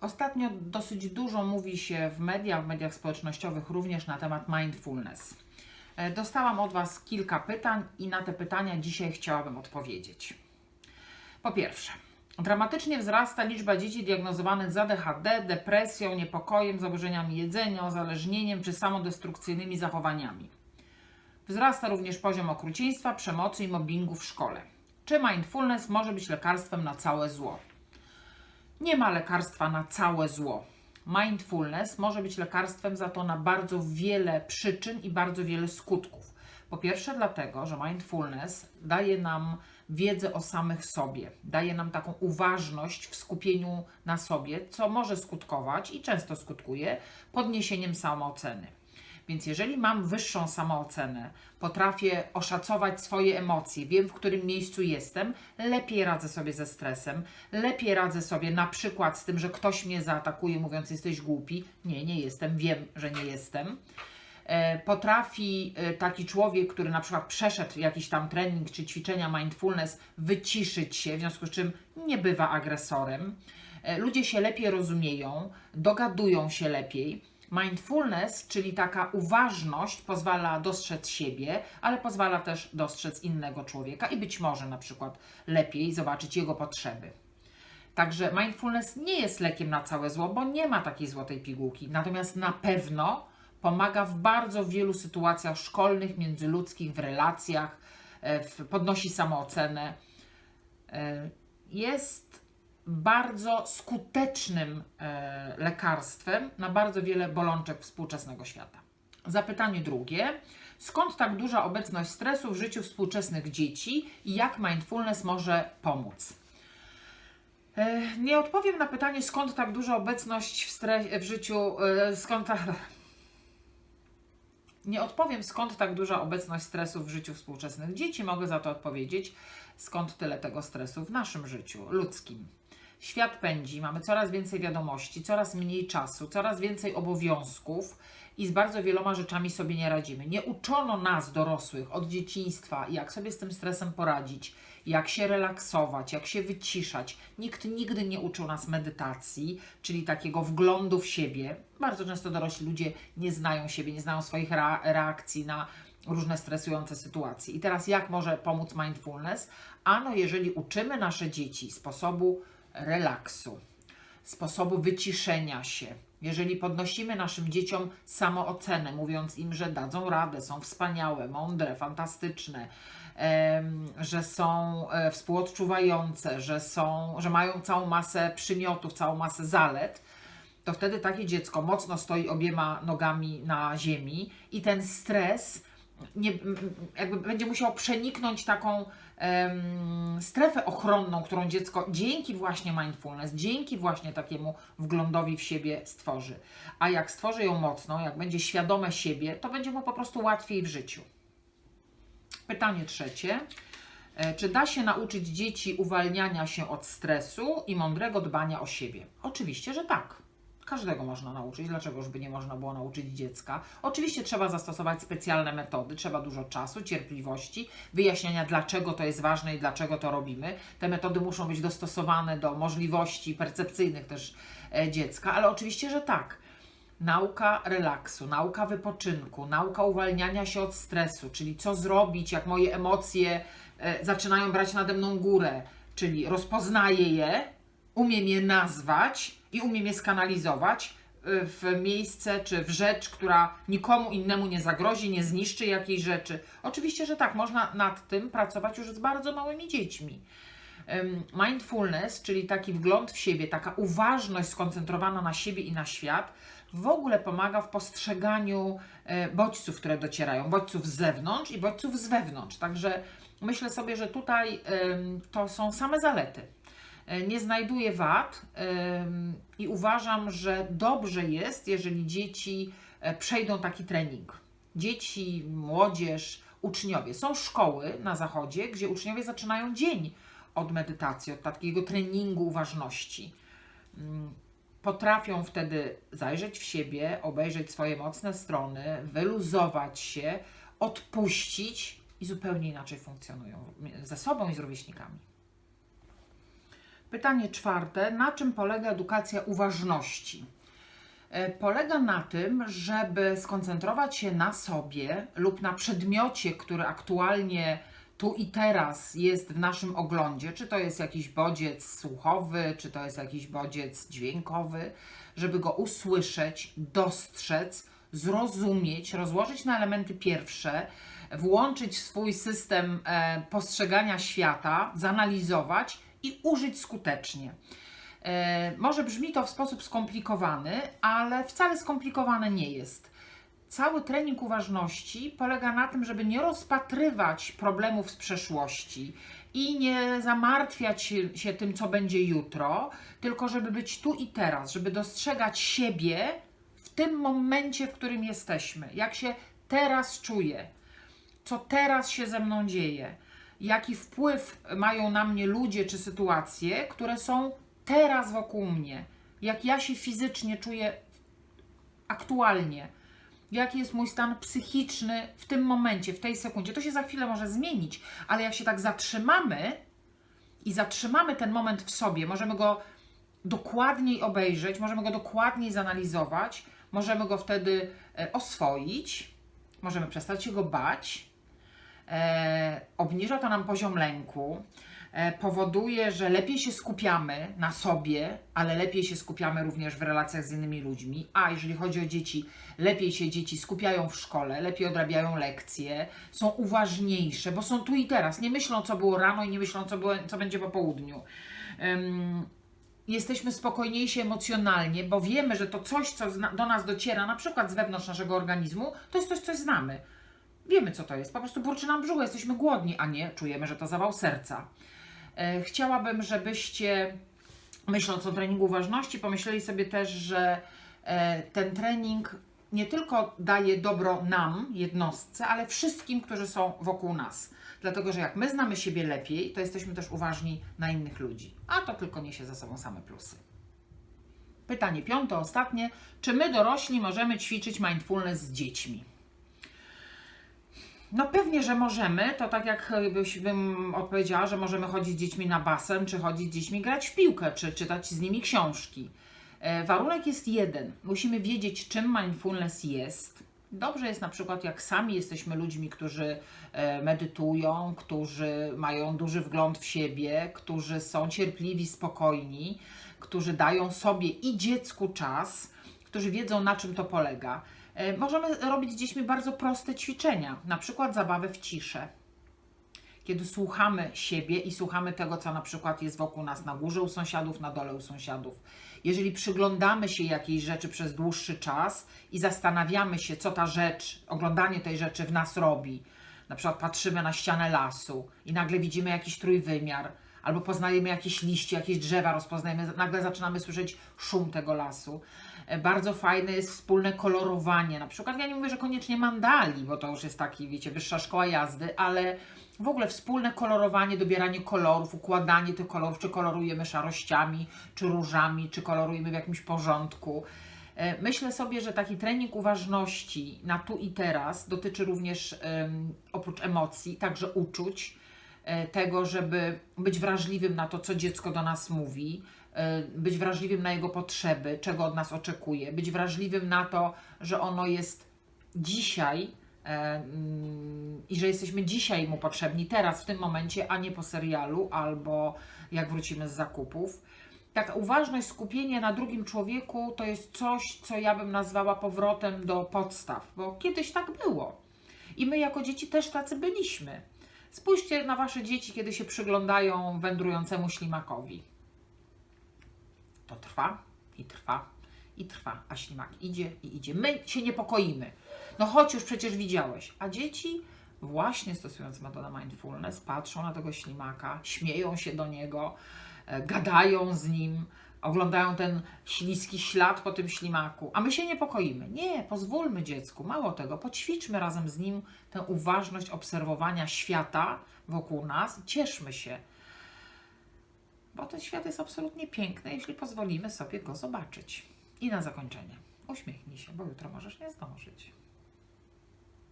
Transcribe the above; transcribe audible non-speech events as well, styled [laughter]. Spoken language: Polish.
Ostatnio dosyć dużo mówi się w mediach, w mediach społecznościowych również na temat mindfulness. E, Dostałam od Was kilka pytań i na te pytania dzisiaj chciałabym odpowiedzieć. Po pierwsze, dramatycznie wzrasta liczba dzieci diagnozowanych z ADHD, depresją, niepokojem, zaburzeniami jedzenia, uzależnieniem czy samodestrukcyjnymi zachowaniami. Wzrasta również poziom okrucieństwa, przemocy i mobbingu w szkole. Czy mindfulness może być lekarstwem na całe zło? Nie ma lekarstwa na całe zło. Mindfulness może być lekarstwem za to na bardzo wiele przyczyn i bardzo wiele skutków. Po pierwsze, dlatego, że mindfulness daje nam wiedzę o samych sobie, daje nam taką uważność w skupieniu na sobie, co może skutkować i często skutkuje podniesieniem samooceny. Więc jeżeli mam wyższą samoocenę, potrafię oszacować swoje emocje, wiem w którym miejscu jestem, lepiej radzę sobie ze stresem, lepiej radzę sobie na przykład z tym, że ktoś mnie zaatakuje mówiąc jesteś głupi. Nie, nie jestem, wiem, że nie jestem. E, Potrafi e, taki człowiek, który na przykład przeszedł jakiś tam trening czy ćwiczenia mindfulness, wyciszyć się, w związku z czym nie bywa agresorem. E, Ludzie się lepiej rozumieją, dogadują się lepiej. Mindfulness, czyli taka uważność, pozwala dostrzec siebie, ale pozwala też dostrzec innego człowieka i być może na przykład lepiej zobaczyć jego potrzeby. Także mindfulness nie jest lekiem na całe zło, bo nie ma takiej złotej pigułki. Natomiast na pewno pomaga w bardzo wielu sytuacjach szkolnych, międzyludzkich, w relacjach, e, podnosi samoocenę. E, Jest bardzo skutecznym e, lekarstwem na bardzo wiele bolączek współczesnego świata. Zapytanie drugie. Skąd tak duża obecność stresu w życiu współczesnych dzieci i jak mindfulness może pomóc? E, Nie odpowiem na pytanie, skąd tak duża obecność w, w życiu, e, skąd ta... [laughs] Nie odpowiem, skąd tak duża obecność stresu w życiu współczesnych dzieci. Mogę za to odpowiedzieć, skąd tyle tego stresu w naszym życiu ludzkim. Świat pędzi, mamy coraz więcej wiadomości, coraz mniej czasu, coraz więcej obowiązków i z bardzo wieloma rzeczami sobie nie radzimy. Nie uczono nas, dorosłych, od dzieciństwa, jak sobie z tym stresem poradzić, jak się relaksować, jak się wyciszać. Nikt nigdy nie uczył nas medytacji, czyli takiego wglądu w siebie. Bardzo często dorośli ludzie nie znają siebie, nie znają swoich rea- reakcji na różne stresujące sytuacje. I teraz jak może pomóc mindfulness? Ano, jeżeli uczymy nasze dzieci sposobu relaksu, sposobu wyciszenia się, jeżeli podnosimy naszym dzieciom samoocenę, mówiąc im, że dadzą radę, są wspaniałe, mądre, fantastyczne, że są e, współodczuwające, że, są, że mają całą masę przymiotów, całą masę zalet, to wtedy takie dziecko mocno stoi obiema nogami na ziemi i ten stres nie, jakby będzie musiał przeniknąć taką em, strefę ochronną, którą dziecko dzięki właśnie mindfulness, dzięki właśnie takiemu wglądowi w siebie stworzy. A jak stworzy ją mocno, jak będzie świadome siebie, to będzie mu po prostu łatwiej w życiu. Pytanie trzecie. E, Czy da się nauczyć dzieci uwalniania się od stresu i mądrego dbania o siebie? Oczywiście, że tak. Każdego można nauczyć. Dlaczego już by nie można było nauczyć dziecka? Oczywiście trzeba zastosować specjalne metody, trzeba dużo czasu, cierpliwości, wyjaśniania, dlaczego to jest ważne i dlaczego to robimy. Te metody muszą być dostosowane do możliwości percepcyjnych też e, dziecka, ale oczywiście, że tak. Nauka relaksu, nauka wypoczynku, nauka uwalniania się od stresu, czyli co zrobić, jak moje emocje e, zaczynają brać nade mną górę, czyli rozpoznaję je, umiem je nazwać i umiem je skanalizować e, w miejsce czy w rzecz, która nikomu innemu nie zagrozi, nie zniszczy jakiejś rzeczy. Oczywiście, że tak, można nad tym pracować już z bardzo małymi dziećmi. Mindfulness, czyli taki wgląd w siebie, taka uważność skoncentrowana na siebie i na świat, w ogóle pomaga w postrzeganiu e, bodźców, które docierają, bodźców z zewnątrz i bodźców z wewnątrz. Także myślę sobie, że tutaj to są same zalety. E, Nie znajduję wad i uważam, że dobrze jest, jeżeli dzieci e, przejdą taki trening. Dzieci, młodzież, uczniowie. Są szkoły na zachodzie, gdzie uczniowie zaczynają dzień od medytacji, od takiego treningu uważności. Mm, Potrafią wtedy zajrzeć w siebie, obejrzeć swoje mocne strony, wyluzować się, odpuścić i zupełnie inaczej funkcjonują ze sobą i z rówieśnikami. Pytanie czwarte. Na czym polega edukacja uważności? E, Polega na tym, żeby skoncentrować się na sobie lub na przedmiocie, który aktualnie tu i teraz jest w naszym oglądzie, czy to jest jakiś bodziec słuchowy, czy to jest jakiś bodziec dźwiękowy, żeby go usłyszeć, dostrzec, zrozumieć, rozłożyć na elementy pierwsze, włączyć swój system e, postrzegania świata, zanalizować i użyć skutecznie. E, może brzmi to w sposób skomplikowany, ale wcale skomplikowane nie jest. Cały trening uważności polega na tym, żeby nie rozpatrywać problemów z przeszłości i nie zamartwiać się, się tym, co będzie jutro, tylko żeby być tu i teraz, żeby dostrzegać siebie w tym momencie, w którym jesteśmy, jak się teraz czuję, co teraz się ze mną dzieje, jaki wpływ mają na mnie ludzie czy sytuacje, które są teraz wokół mnie, jak ja się fizycznie czuję aktualnie, jaki jest mój stan psychiczny w tym momencie, w tej sekundzie. To się za chwilę może zmienić, ale jak się tak zatrzymamy i zatrzymamy ten moment w sobie, możemy go dokładniej obejrzeć, możemy go dokładniej zanalizować, możemy go wtedy e, oswoić, możemy przestać się go bać. E, obniża to nam poziom lęku, e, powoduje, że lepiej się skupiamy na sobie, ale lepiej się skupiamy również w relacjach z innymi ludźmi. A jeżeli chodzi o dzieci, lepiej się dzieci skupiają w szkole, lepiej odrabiają lekcje, są uważniejsze, bo są tu i teraz. Nie myślą, co było rano i nie myślą, co, było, co będzie po południu. Jesteśmy spokojniejsi emocjonalnie, bo wiemy, że to coś, co do nas dociera, na przykład z wewnątrz naszego organizmu, to jest coś, co znamy. Wiemy, co to jest. Po prostu burczy nam brzuch, jesteśmy głodni, a nie czujemy, że to zawał serca. E, chciałabym, żebyście, myśląc o treningu uważności, pomyśleli sobie też, że e, ten trening nie tylko daje dobro nam, jednostce, ale wszystkim, którzy są wokół nas. Dlatego, że jak my znamy siebie lepiej, to jesteśmy też uważni na innych ludzi. A to tylko niesie za sobą same plusy. Pytanie piąte, ostatnie. Czy my dorośli możemy ćwiczyć mindfulness z dziećmi? No pewnie, że możemy. To tak jak byś- bym odpowiedziała, że możemy chodzić z dziećmi na basen, czy chodzić z dziećmi grać w piłkę, czy czytać z nimi książki. E, Warunek jest jeden. Musimy wiedzieć, czym mindfulness jest. Dobrze jest na przykład, jak sami jesteśmy ludźmi, którzy e, medytują, którzy mają duży wgląd w siebie, którzy są cierpliwi, spokojni, którzy dają sobie i dziecku czas, którzy wiedzą, na czym to polega. E, Możemy robić z dziećmi bardzo proste ćwiczenia, na przykład zabawę w ciszę kiedy słuchamy siebie i słuchamy tego, co na przykład jest wokół nas na górze u sąsiadów, na dole u sąsiadów. Jeżeli przyglądamy się jakiejś rzeczy przez dłuższy czas i zastanawiamy się, co ta rzecz, oglądanie tej rzeczy w nas robi, na przykład patrzymy na ścianę lasu i nagle widzimy jakiś trójwymiar, albo poznajemy jakieś liście, jakieś drzewa, rozpoznajemy, nagle zaczynamy słyszeć szum tego lasu. E, Bardzo fajne jest wspólne kolorowanie. Na przykład, ja nie mówię, że koniecznie mandali, bo to już jest taki, wiecie, wyższa szkoła jazdy, ale w ogóle wspólne kolorowanie, dobieranie kolorów, układanie tych kolorów, czy kolorujemy szarościami, czy różami, czy kolorujemy w jakimś porządku. E, Myślę sobie, że taki trening uważności na tu i teraz dotyczy również oprócz emocji, także uczuć, tego, żeby być wrażliwym na to, co dziecko do nas mówi, e, być wrażliwym na jego potrzeby, czego od nas oczekuje, być wrażliwym na to, że ono jest dzisiaj e, mm, i że jesteśmy dzisiaj mu potrzebni, teraz, w tym momencie, a nie po serialu albo jak wrócimy z zakupów. Taka uważność, skupienie na drugim człowieku to jest coś, co ja bym nazwała powrotem do podstaw, bo kiedyś tak było. I my jako dzieci też tacy byliśmy. Spójrzcie na wasze dzieci, kiedy się przyglądają wędrującemu ślimakowi. To trwa i trwa i trwa, a ślimak idzie i idzie. My się niepokoimy. No chodź już przecież widziałeś. A dzieci właśnie stosując metodę mindfulness patrzą na tego ślimaka, śmieją się do niego, e, gadają z nim, oglądają ten śliski ślad po tym ślimaku, a my się niepokoimy. Nie, pozwólmy dziecku, mało tego, poćwiczmy razem z nim tę uważność obserwowania świata wokół nas, cieszmy się, bo ten świat jest absolutnie piękny, jeśli pozwolimy sobie go zobaczyć. I na zakończenie, uśmiechnij się, bo jutro możesz nie zdążyć.